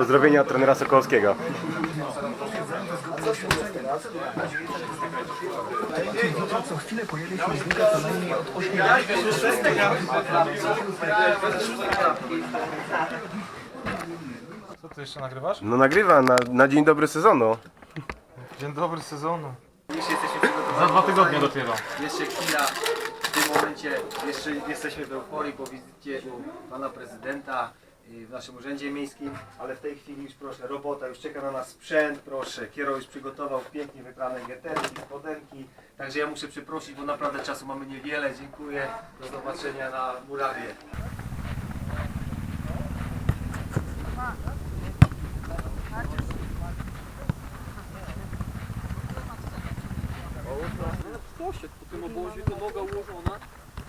Pozdrowienia od trenera Sokołowskiego. Co chwilę pojawia się znika co najmniej od 8 Co ty jeszcze nagrywasz? No nagrywa na, na dzień dobry sezonu. Dzień dobry sezonu. Za dwa tygodnie dopiero. Jeszcze chwila, w tym momencie jeszcze jesteśmy w euforii po wizycie u pana prezydenta w naszym urzędzie miejskim, ale w tej chwili już proszę, robota, już czeka na nas sprzęt, proszę, Kiero już przygotował pięknie wyprane geterki, spodenki, także ja muszę przeprosić, bo naprawdę czasu mamy niewiele, dziękuję, do zobaczenia na murawie.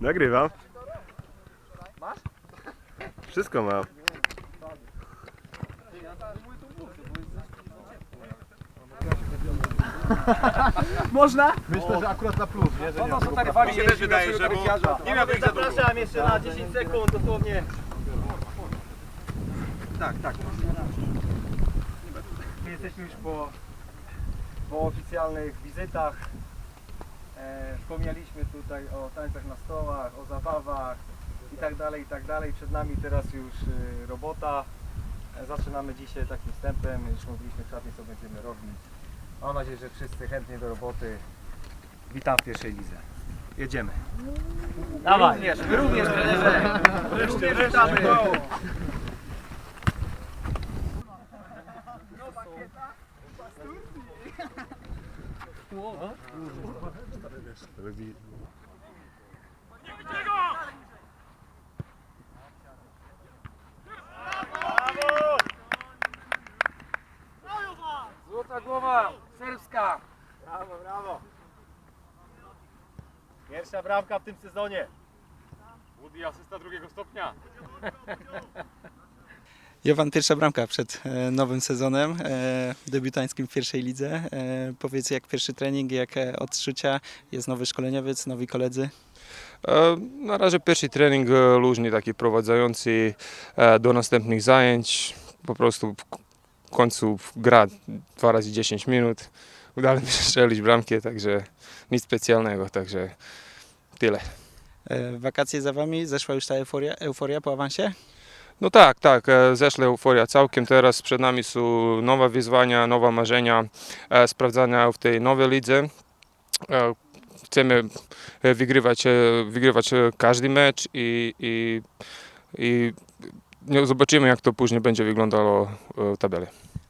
Nagrywam. Wszystko mam. Myślę, że akurat na plus, nie? Że nie. Mi się też wydaje, że Nie miałbym Zapraszam jeszcze na 10 sekund, dosłownie. Tak, tak. My jesteśmy już po, po oficjalnych wizytach. E, wspomnieliśmy tutaj o tańcach na stołach, o zabawach i tak dalej, i tak dalej. Przed nami teraz już y, robota. E, zaczynamy dzisiaj takim wstępem. Już mówiliśmy wcześniej, co będziemy robić. Mam nadzieję, że wszyscy chętnie do roboty. Witam w pierwszej lidze. Jedziemy. Dawaj. Również, my również, trenerze. Również witamy. Złota głowa serbska. Brawo, brawo. Pierwsza bramka w tym sezonie. Woody asysta drugiego stopnia. Jowan, pierwsza bramka przed e, nowym sezonem, e, debiutańskim w pierwszej lidze. E, powiedz, jak pierwszy trening, jak e, odczucia? Jest nowy szkoleniowiec, nowi koledzy. Na razie pierwszy trening luźny, taki prowadzający do następnych zajęć. Po prostu w końcu gra 2 razy 10 minut. Udało mi się strzelić bramkę, także nic specjalnego, także tyle. Wakacje za wami, zeszła już ta euforia, euforia po awansie? No tak, tak, e, zeszła euforia całkiem. Teraz przed nami są nowe wyzwania, nowe marzenia, e, sprawdzania w tej nowej lidze. E, Chcemy wygrywać, wygrywać każdy mecz i, i, i zobaczymy, jak to później będzie wyglądało w tabeli.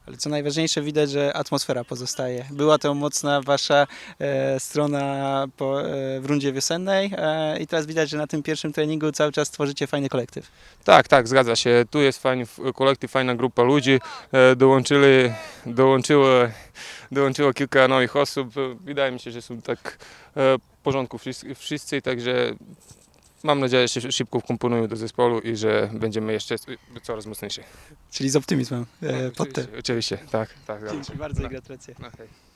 Ale co najważniejsze, widać, że atmosfera pozostaje. Była to mocna wasza e, strona po, e, w rundzie wiosennej e, i teraz widać, że na tym pierwszym treningu cały czas tworzycie fajny kolektyw. Tak, tak, zgadza się. Tu jest fajny kolektyw, fajna grupa ludzi. E, Dołączyli, dołączyło, dołączyło kilka nowych osób. E, Wydaje mi się, że są tak e, w porządku wszyscy, także mam nadzieję, że się szybko wkomponują do zespołu i że będziemy jeszcze coraz mocniejsi. Czyli z optymizmem e, pod tym. Oczywiście, tak, tak. Dzięki bardzo i gratulacje. Okej.